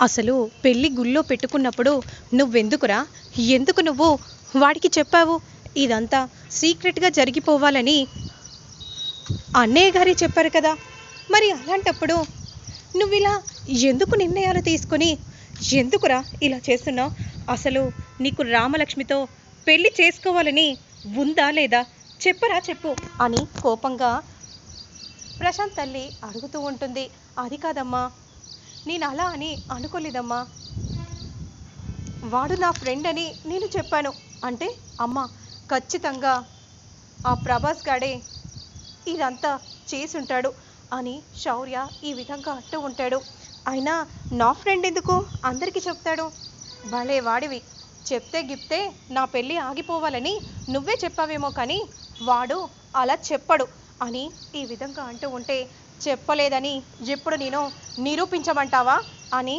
అసలు పెళ్ళి గుళ్ళో పెట్టుకున్నప్పుడు నువ్వెందుకురా? ఎందుకు నువ్వు వాడికి చెప్పావు? ఇదంతా సీక్రెట్గా జరిగిపోవాలని అన్నయ్య గారే చెప్పారు కదా. మరి అలాంటప్పుడు నువ్వు ఇలా ఎందుకు నిర్ణయాలు తీసుకొని ఎందుకురా ఇలా చేస్తున్నావు? అసలు నీకు రామలక్ష్మితో పెళ్ళి చేసుకోవాలని ఉందా లేదా? చెప్పరా చెప్పు అని కోపంగా ప్రశాంత్ తల్లి అడుగుతూ ఉంటుంది. అది కాదమ్మా నేను అలా అని అనుకోలేదమ్మా. వాడు నా ఫ్రెండ్ అని నేను చెప్పాను. అంటే అమ్మ ఖచ్చితంగా ఆ ప్రభాస్ గాడే ఇదంతా చేసుంటాడు అని శౌర్య ఈ విధంగా అంటూ ఉంటాడు. అయినా నా ఫ్రెండ్ ఎందుకు అందరికీ చెప్తాడు? భలే వాడివి. చెప్తే గిప్తే నా పెళ్ళి ఆగిపోవాలని నువ్వే చెప్పావేమో కానీ వాడు అలా చెప్పడు అని ఈ విధంగా అంటూ ఉంటే చెప్పలేదని ఇప్పుడు నేను నిరూపించమంటావా అని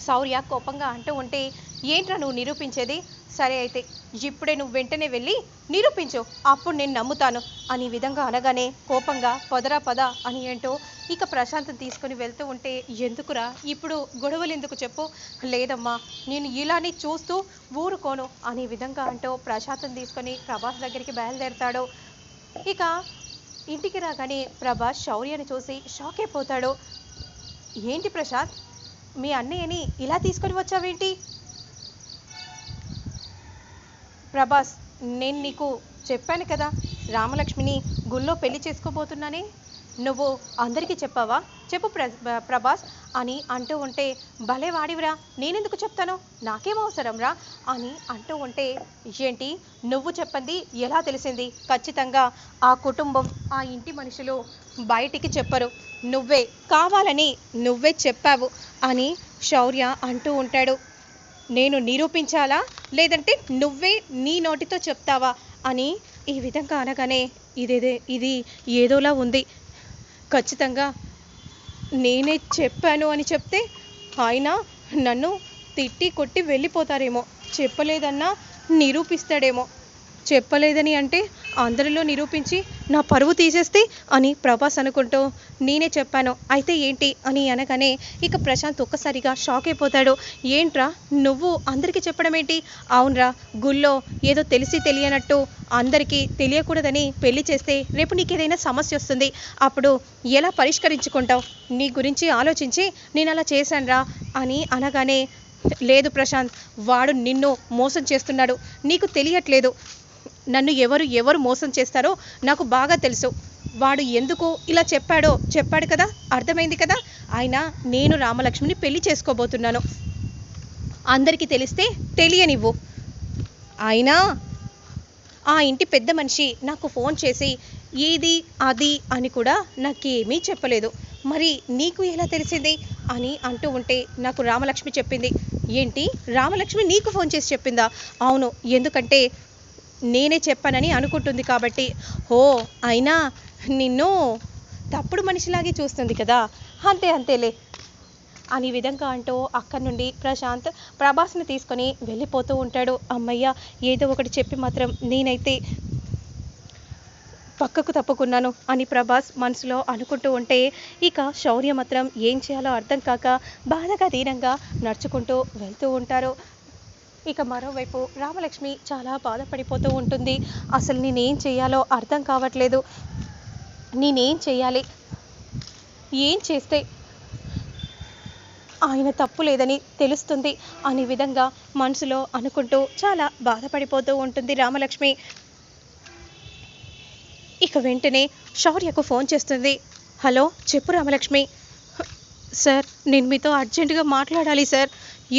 శౌర్య కోపంగా అంటూ ఉంటే ఏంట్రా నువ్వు నిరూపించేది? సరే అయితే ఇప్పుడే నువ్వు వెంటనే వెళ్ళి నిరూపించు అప్పుడు నేను నమ్ముతాను అని విధంగా అనగానే కోపంగా పదరా పద అని ఏంటో ఇక ప్రశాంతం తీసుకుని వెళ్తూ ఉంటే ఎందుకురా ఇప్పుడు గొడవలు ఎందుకు చెప్పు? లేదమ్మా నేను ఇలానే చూస్తూ ఊరుకోను అనే విధంగా అంటూ ప్రశాంతం తీసుకొని ప్రభాస్ దగ్గరికి బయలుదేరతాడు. ఇక ఇంటికి రాగానే ప్రభాస్ శౌర్యని చూసి షాక్ అయిపోతాడు. ఏంటి ప్రశాంత్? మీ అన్నయ్యని ఇలా తీసుకొని వచ్చావేంటి? ప్రభాస్ నేను నీకు చెప్పాను కదా రామలక్ష్మిని గుళ్ళో పెళ్ళి చేసుకోబోతున్నానే? నువ్వు అందరికీ చెప్పావా? చెప్పు ప్ర ప్రభాస్ అని అంటూ ఉంటే భలే వాడివిరా నేనెందుకు చెప్తాను? నాకేం అవసరంరా? అని అంటూ ఉంటే ఏంటి? నువ్వు చెప్పింది ఎలా తెలిసింది? ఖచ్చితంగా ఆ కుటుంబం ఆ ఇంటి మనుషులు బయటికి చెప్పరు. నువ్వే కావాలని నువ్వే చెప్పావు అని శౌర్య అంటూ ఉంటాడు. నేను నిరూపించాలా? లేదంటే నువ్వే నీ నోటితో చెప్తావా? అని ఈ విధంగా అనగానే ఇదేదే ఇది ఏదోలా ఉంది. ఖచ్చితంగా నేనే చెప్పాను అని చెప్తే ఆయన నన్ను తిట్టి కొట్టి వెళ్ళిపోతారేమో. చెప్పలేదన్నా నిరూపిస్తాడేమో. చెప్పలేదని అంటే అందరిలో నిరూపించి నా పరువు తీసేస్తే అని ప్రభాస్ అనుకుంటూ నేనే చెప్పాను. అయితే ఏంటి అని అనగానే ఇక ప్రశాంత్ ఒక్కసారిగా షాక్ అయిపోతాడు. ఏంట్రా నువ్వు అందరికీ చెప్పడం ఏంటి? అవునరా గుళ్ళో ఏదో తెలిసి తెలియనట్టు అందరికీ తెలియకూడదని పెళ్ళి చేస్తే రేపు నీకు ఏదైనా సమస్య వస్తుంది. అప్పుడు ఎలా పరిష్కరించుకుంటావు? నీ గురించి ఆలోచించి నేను అలా చేశానురా అని అనగానే లేదు ప్రశాంత్ వాడు నిన్ను మోసం చేస్తున్నాడు. నీకు తెలియట్లేదు. నన్ను ఎవరు ఎవరు మోసం చేస్తారో నాకు బాగా తెలుసు. వాడు ఎందుకు ఇలా చెప్పాడో చెప్పాడు కదా అర్థమైంది కదా? ఆయన నేను రామలక్ష్మిని పెళ్ళి చేసుకోబోతున్నాను. అందరికీ తెలిస్తే తెలియనివ్వు. అయినా ఆ ఇంటి పెద్ద మనిషి నాకు ఫోన్ చేసి ఏది అది అని కూడా నాకేమీ చెప్పలేదు. మరి నీకు ఎలా తెలిసింది? అని అంటూ ఉంటే నాకు రామలక్ష్మి చెప్పింది. ఏంటి? రామలక్ష్మి నీకు ఫోన్ చేసి చెప్పిందా? అవును ఎందుకంటే నేనే చెప్పానని అనుకుంటుంది కాబట్టి ఓ అయినా నిన్ను తప్పుడు మనిషిలాగే చూస్తుంది కదా అంతే అంతేలే అని విధంగా అంటూ అక్కడి నుండి ప్రశాంత్ ప్రభాస్ని తీసుకొని వెళ్ళిపోతూ ఉంటాడు. అమ్మయ్య ఏదో ఒకటి చెప్పి మాత్రం నేనైతే పక్కకు తప్పుకున్నాను అని ప్రభాస్ మనసులో అనుకుంటూ ఉంటే ఇక శౌర్య మాత్రం ఏం చేయాలో అర్థం కాక బాధగా దీనంగా నడుచుకుంటూ వెళ్తూ ఉంటారు. ఇక మరోవైపు రామలక్ష్మి చాలా బాధపడిపోతూ ఉంటుంది. అసలు నేనేం చేయాలో అర్థం కావట్లేదు. నేనేం చేయాలి? ఏం చేస్తే ఆయన తప్పు లేదని తెలుస్తుంది. అనే విధంగా మనసులో అనుకుంటూ చాలా బాధపడిపోతూ ఉంటుంది రామలక్ష్మి. ఇక వెంటనే శౌర్యకు ఫోన్ చేస్తుంది. హలో చెప్పు రామలక్ష్మి. సార్ నేను మీతో అర్జెంటుగా మాట్లాడాలి సార్.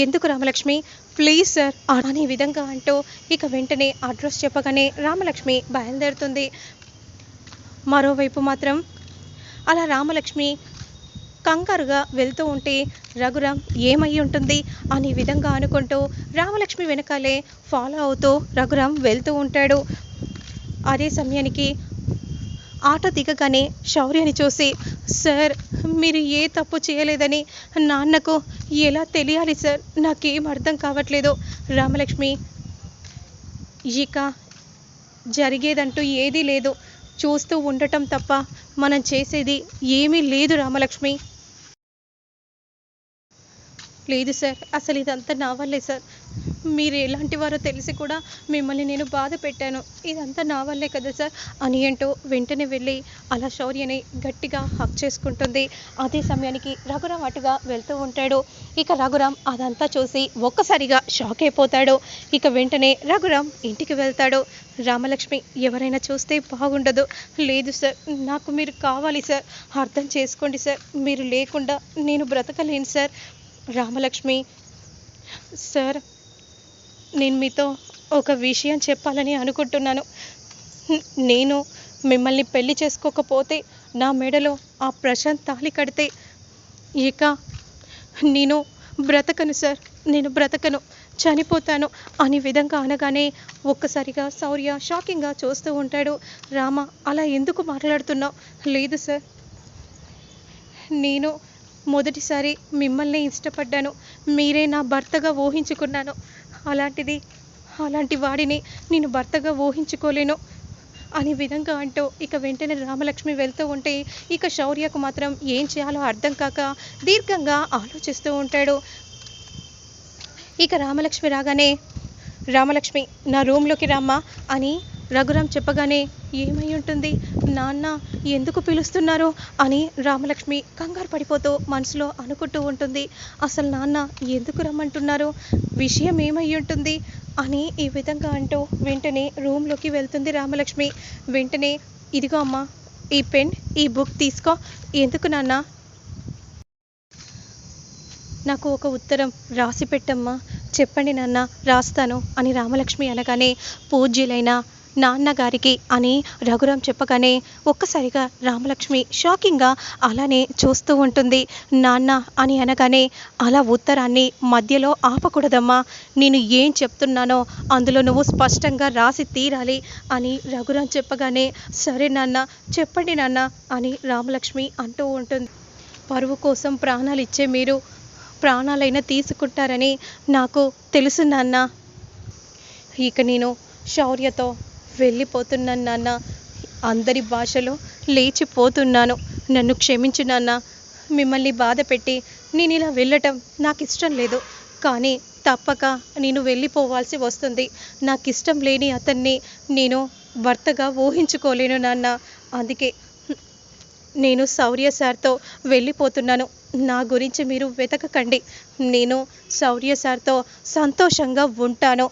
ఎందుకు రామలక్ష్మి? ప్లీజ్ సార్ అనే విధంగా అంటూ ఇక వెంటనే అడ్రస్ చెప్పగానే రామలక్ష్మి బయలుదేరుతుంది. మరోవైపు మాత్రం అలా రామలక్ష్మి కంగారుగా వెళ్తూ ఉంటే రఘురామ్ ఏమై ఉంటుంది అనే విధంగా అనుకుంటూ రామలక్ష్మి వెనకాలే ఫాలో అవుతూ రఘురామ్ వెళ్తూ ఉంటాడు. అదే సమయానికి ఆటో దిగగానే శౌర్యని చూసి సార్ మీరు ఏ తప్పు చేయలేదని నాన్నకు ఎలా తెలియాలి సార్? నాకేం అర్థం కావట్లేదు. రామలక్ష్మి ఇక జరిగేదంటూ ఏదీ లేదు. చూస్తూ ఉండటం తప్ప మనం చేసేది ఏమీ లేదు రామలక్ష్మి. లేదు సార్ అసలు ఇదంతా నా వల్లే సార్. మీరు ఎలాంటి వారో తెలిసి కూడా మిమ్మల్ని నేను బాధ పెట్టాను. ఇదంతా నా వల్లే కదా సార్. అని ఏంటో వెంటనే వెళ్ళి అలా శౌర్యని గట్టిగా హక్ చేసుకుంటుంది. అదే సమయానికి రఘురామ్ అటుగా వెళ్తూ ఉంటాడు. ఇక రఘురామ్ అదంతా చూసి ఒక్కసారిగా షాక్ అయిపోతాడు. ఇక వెంటనే రఘురామ్ ఇంటికి వెళ్తాడు. రామలక్ష్మి ఎవరైనా చూస్తే బాగుండదు. లేదు సార్ నాకు మీరు కావాలి సార్. అర్థం చేసుకోండి సార్. మీరు లేకుండా నేను బ్రతకలేను సార్. రామలక్ష్మి సార్ నేను మీతో ఒక విషయం చెప్పాలని అనుకుంటున్నాను. నేను మిమ్మల్ని పెళ్ళి చేసుకోకపోతే నా మెడలో ఆ ప్రశాంత్ తాళి కడితే ఇక నేను బ్రతకను సార్. నేను బ్రతకను. చనిపోతాను అనే విధంగా అనగానే ఒక్కసారిగా శౌర్య షాకింగ్గా చూస్తూ ఉంటాడు. రామ అలా ఎందుకు మాట్లాడుతున్నావు? లేదు సార్. నేను మొదటిసారి మిమ్మల్ని ఇష్టపడ్డాను. మీరే నా భర్తగా ఊహించుకున్నాను. అలాంటిది అలాంటి వాడిని నేను భర్తగా ఊహించుకోలేను. అనే విధంగా అంటూ ఇక వెంటనే రామలక్ష్మి వెళ్తూ ఉంటే ఇక శౌర్యకు మాత్రం ఏం చేయాలో అర్థం కాక దీర్ఘంగా ఆలోచిస్తూ ఉంటాడు. ఇక రామలక్ష్మి రాగానే రామలక్ష్మి నా రూమ్లోకి రామ్మా అని రఘురామ్ చెప్పగానే ఏమై ఉంటుంది? నాన్న ఎందుకు పిలుస్తున్నారు? అని రామలక్ష్మి కంగారు పడిపోతూ మనసులో అనుకుంటూ ఉంటుంది. అసలు నాన్న ఎందుకు రమ్మంటున్నారు? విషయం ఏమై ఉంటుంది? అని ఈ విధంగా అంటూ వెంటనే రూమ్లోకి వెళ్తుంది రామలక్ష్మి. వెంటనే ఇదిగో అమ్మా ఈ పెన్ ఈ బుక్ తీసుకో. ఎందుకు నాన్న? నాకు ఒక ఉత్తరం రాసి పెట్టమ్మా. చెప్పండి నాన్న రాస్తాను అని రామలక్ష్మి అనగానే పూజ్యులైన నాన్నగారికి అని రఘురామ్ చెప్పగానే ఒక్కసారిగా రామలక్ష్మి షాకింగ్గా అలానే చూస్తూ ఉంటుంది. నాన్న అని అనగానే అలా ఉత్తరాన్ని మధ్యలో ఆపకూడదమ్మా. నేను ఏం చెప్తున్నానో అందులో నువ్వు స్పష్టంగా రాసి తీరాలి అని రఘురామ్ చెప్పగానే సరే నాన్న చెప్పండి నాన్న అని రామలక్ష్మి అంటూ ఉంటుంది. పరువు కోసం ప్రాణాలు ఇచ్చే మీరు ప్రాణాలైనా తీసుకుంటారని నాకు తెలుసు నాన్న. ఇక నేను శౌర్యతో వెళ్ళిపోతున్నాను నాన్న. అందరి భాషలో లేచిపోతున్నాను. నన్ను క్షమించు నాన్న. మిమ్మల్ని బాధ పెట్టి నేను ఇలా వెళ్ళటం నాకు ఇష్టం లేదు. కానీ తప్పక నేను వెళ్ళిపోవాల్సి వస్తుంది. నాకు ఇష్టం లేని అతన్ని నేను భర్తగా ఊహించుకోలేను నాన్న. అందుకే నేను శౌర్య సార్తో వెళ్ళిపోతున్నాను. నా గురించి మీరు వెతకకండి. నేను శౌర్య సార్తో సంతోషంగా ఉంటాను.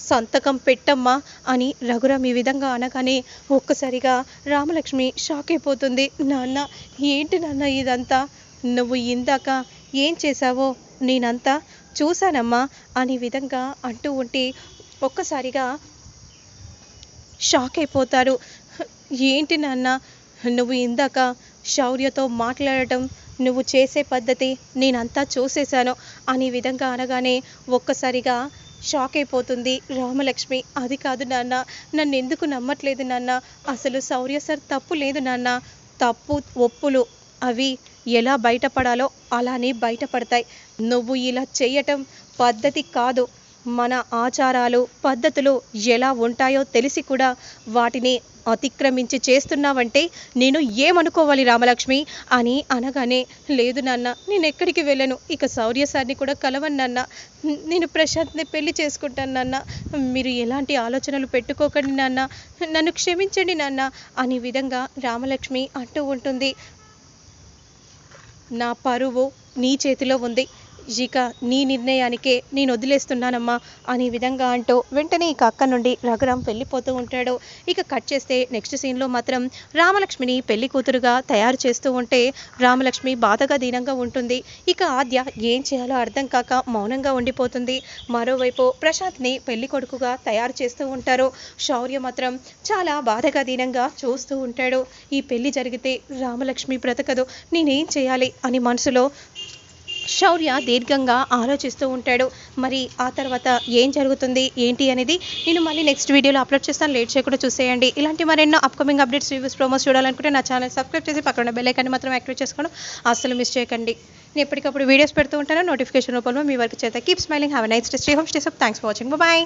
సంతకం పెట్టమ్మా అని రఘురామ్ ఈ విధంగా అనగానే ఒక్కసారిగా రామలక్ష్మి షాక్ అయిపోతుంది. నాన్న ఏంటి నాన్న ఇదంతా? నువ్వు ఇందాక ఏం చేశావో నేనంతా చూశానమ్మా అనే విధంగా అంటూ ఉంటే ఒక్కసారిగా షాక్ అయిపోతారు. ఏంటి నాన్న నువ్వు ఇందాక శౌర్యతో మాట్లాడటం నువ్వు చేసే పద్ధతి నేనంతా చూసేశాను అనే విధంగా అనగానే ఒక్కసారిగా షాక్ అయిపోతుంది. రామలక్ష్మి అది కాదు నాన్న నన్ను ఎందుకు నమ్మట్లేదు నాన్న? అసలు శౌర్య సార్ తప్పు లేదు నాన్న. తప్పు ఒప్పులు అవి ఎలా బయటపడాలో అలానే బయటపడతాయి. నువ్వు ఇలా చేయటం పద్ధతి కాదు. మన ఆచారాలు పద్ధతులు ఎలా ఉంటాయో తెలిసి కూడా వాటిని అతిక్రమించి చేస్తున్నావంటే నేను ఏమనుకోవాలి రామలక్ష్మి? అని అనగానే లేదు నాన్న నేను ఎక్కడికి వెళ్ళను. ఇక శౌర్య సార్ని కూడా కలవను నాన్న. నేను ప్రశాంత్ని పెళ్ళి చేసుకుంటాను నాన్న. మీరు ఎలాంటి ఆలోచనలు పెట్టుకోకండి నాన్న. నన్ను క్షమించండి నాన్న అనే విధంగా రామలక్ష్మి అంటూ ఉంటుంది. నా పరువు నీ చేతిలో ఉంది. ఇక నీ నిర్ణయానికే నేను వదిలేస్తున్నానమ్మా అనే విధంగా అంటూ వెంటనే ఇక అక్క నుండి రఘురామ్ వెళ్ళిపోతూ ఉంటాడు. ఇక కట్ చేస్తే నెక్స్ట్ సీన్లో మాత్రం రామలక్ష్మిని పెళ్ళి కూతురుగా తయారు చేస్తూ ఉంటే రామలక్ష్మి బాధగా దీనంగా ఉంటుంది. ఇక ఆద్య ఏం చేయాలో అర్థం కాక మౌనంగా ఉండిపోతుంది. మరోవైపు ప్రశాంత్ని పెళ్ళి కొడుకుగా తయారు చేస్తూ ఉంటారు. శౌర్య మాత్రం చాలా బాధగా దీనంగా చూస్తూ ఉంటాడు. ఈ పెళ్ళి జరిగితే రామలక్ష్మి బ్రతకదు. నేనేం చేయాలి అని మనసులో శౌర్య దీర్ఘంగా ఆలోచిస్తూ ఉంటాడు. మరి ఆ తర్వాత ఏం జరుగుతుంది ఏంటి అనేది నేను మళ్ళీ నెక్స్ట్ వీడియోలో అప్లోడ్ చేస్తాను. లేట్ చేయకుండా చూసేయండి. ఇలాంటి మరెన్నో అప్కమింగ్ అప్డేట్స్ రివ్యూస్ ప్రోమోస్ చూడాలనుకుంటే నా ఛానల్ సబ్స్క్రైబ్ చేసి పక్కన బెల్లైకాన్ని మాత్రం యాక్టివేట్ చేసుకోవడం అస్సలు మిస్ చేయకండి. నేను ఎప్పటికప్పుడు వీడియోస్ పెడుతూ ఉంటాను. నోటిఫికేషన్ రూపంలో మీ వరకు చేత. Keep smiling have nice stay home stay safe thanks for watching bye